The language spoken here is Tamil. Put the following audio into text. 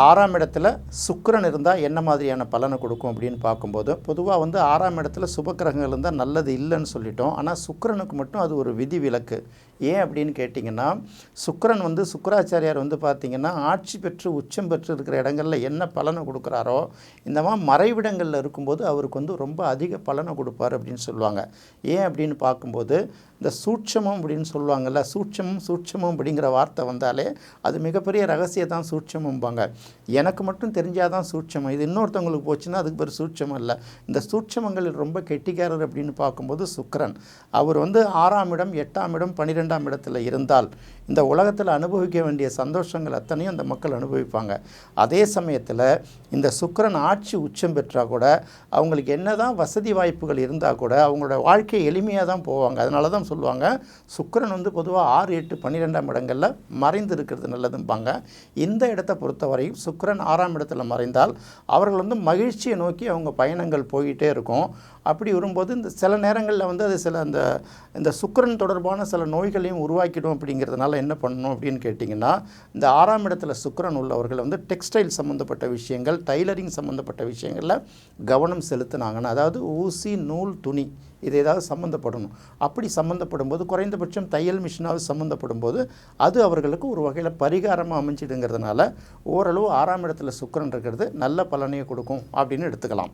ஆறாம் இடத்துல சுக்கரன் இருந்தால் என்ன மாதிரியான பலனை கொடுக்கும் அப்படின்னு பார்க்கும்போது பொதுவாக வந்து ஆறாம் இடத்துல சுபக்கிரகங்கள் இருந்தால் நல்லது இல்லைன்னு சொல்லிட்டோம். ஆனால் சுக்கரனுக்கு மட்டும் அது ஒரு விதி விலக்கு ஏன் அப்படின்னு கேட்டிங்கன்னா சுக்கரன் வந்து சுக்கராச்சாரியார் வந்து பார்த்திங்கன்னா ஆட்சி பெற்று உச்சம் பெற்று இருக்கிற இடங்களில் என்ன பலனை கொடுக்குறாரோ இந்த மாதிரி மறைவிடங்களில் இருக்கும்போது அவருக்கு வந்து ரொம்ப அதிக பலனை கொடுப்பார் அப்படின்னு சொல்லுவாங்க. ஏன் அப்படின்னு பார்க்கும்போது இந்த சூட்சமம் அப்படின்னு சொல்லுவாங்கல்ல சூட்சமம் சூட்சமம் அப்படிங்கிற வார்த்தை வந்தாலே அது மிகப்பெரிய ரகசியத்தான் சூட்சமம்பாங்க. எனக்கு மட்டும் தெரிஞ்சால் தான் சூட்சமம். இது இன்னொருத்தவங்களுக்கு போச்சுன்னா அதுக்கு பேர் சூட்சமம் இல்லை. இந்த சூட்சமங்களில் ரொம்ப கெட்டிக்காரர் அப்படின்னு பார்க்கும்போது சுக்கரன். அவர் வந்து ஆறாம் இடம் எட்டாம் இடம் பன்னிரெண்டாம் இடத்துல இருந்தால் இந்த உலகத்தில் அனுபவிக்க வேண்டிய சந்தோஷங்கள் அத்தனையும் அந்த மக்கள் அனுபவிப்பாங்க. அதே சமயத்தில் இந்த சுக்கரன் ஆட்சி உச்சம் பெற்றால் கூட அவங்களுக்கு என்ன தான் வசதி வாய்ப்புகள் இருந்தால் கூட அவங்களோட வாழ்க்கை எளிமையாக தான் போவாங்க. அதனால தான் சொல்லுவாங்க சுக்கரன் வந்து பொதுவாக ஆறு எட்டு பன்னிரெண்டாம் இடங்களில் மறைந்து இருக்கிறது நல்லதும்பாங்க. இந்த இடத்தை பொறுத்தவரையும் சுக்கரன் ஆறாம் இடத்துல மறைந்தால் அவர்கள் வந்து மகிழ்ச்சியை நோக்கி அவங்க பயணங்கள் போயிட்டே இருக்கும். அப்படி வரும்போது இந்த சில நேரங்களில் வந்து அது சில அந்த இந்த சுக்கரன் தொடர்பான சில நோய்களையும் உருவாக்கிடும் அப்படிங்கிறதுனால என்ன பண்ணணும் அப்படின்னு கேட்டிங்கன்னா இந்த ஆறாம் இடத்துல சுக்கரன் உள்ளவர்கள் வந்து டெக்ஸ்டைல் சம்மந்தப்பட்ட விஷயங்கள் டைலரிங் சம்மந்தப்பட்ட விஷயங்களில் கவனம் செலுத்தினாங்கன்னா அதாவது ஊசி நூல் துணி இது ஏதாவது சம்மந்தப்படணும் அப்படி சம்மந்தப்படும் போது குறைந்தபட்சம் தையல் மிஷினாவது சம்மந்தப்படும் போது அது அவர்களுக்கு ஒரு வகையில் பரிகாரமாக அமைஞ்சிடுங்கிறதுனால ஓரளவு ஆறாம் இடத்துல சுக்கரன் இருக்கிறது நல்ல பலனையை கொடுக்கும் அப்படின்னு எடுத்துக்கலாம்.